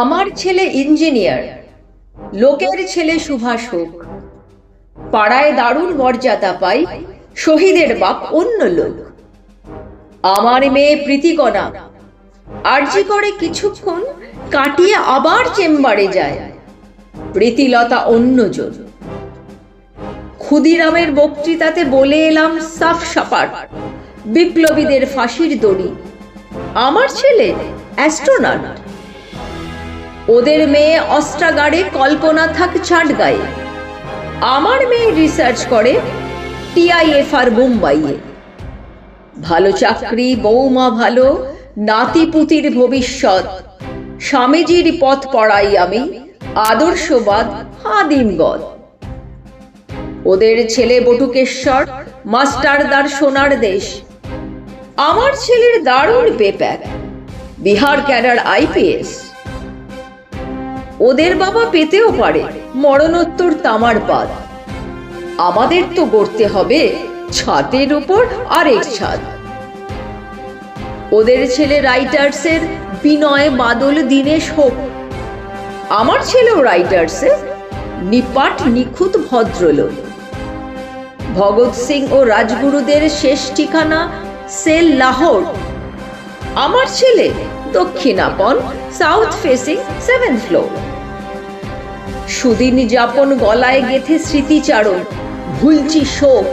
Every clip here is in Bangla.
আমার ছেলে ইঞ্জিনিয়ার, লোকের ছেলে সুভাষক। পাড়ায় দারুণ মর্যাদা পাই শহীদের বাপ অন্য লোক। আমার মেয়ে প্রীতিকণা, আর্জি করে কিছুক্ষণ কাটিয়ে আবার চেম্বারে যায়। প্রীতিলতা অন্যজন। ক্ষুদিরামের বক্তৃতাতে বলে এলাম, সাফ সাপাট বিপ্লবীদের ফাঁসির দড়ি। আমার ছেলে অ্যাস্ট্রোনট। ওদের মেয়ে অস্ত্রাগারে কল্পনা থাক ছাট গায়ে আমার মেয়ে রিসার্চ করে টিআইএফআর মুম্বাইয়ে। ভালো চাকরি, বৌমা ভালো, নাতিপুতির ভবিষ্যৎ। স্বামীজির পথ পড়াই আমি, আদর্শবাদ হাদিমগদ ওদের ছেলে বটুকেশ্বর মাস্টারদার সোনার দেশ। আমার ছেলের দারুণ পেপ্যাক বিহার ক্যাডার আইপিএস। ওদের বাবা পেতেও পারে। মরণোত্তর তামার পাদ আমাদের তো গড়তে হবে ছাদের উপর আরেক ছাদ। ওদের ছেলে রাইটার্সের বিনয়, বাদল, দীনেশ হোক। আমার ছেলেও রাইটার্সের। নিপাট, নিখুঁত ভদ্রলোক। ভগৎ সিং ও রাজগুরুদের শেষ ঠিকানা সেল লাহোর। আমার ছেলে দক্ষিণাপন, সাউথ ফেসিং, সেভেন্থ ফ্লোর। সুদিন যাপন গলায় গেথে স্মৃতিচারণ। ভুলছি শোক।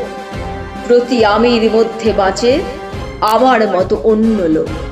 প্রতি আমির মধ্যে বাঁচে আমার মতো অন্য লোক।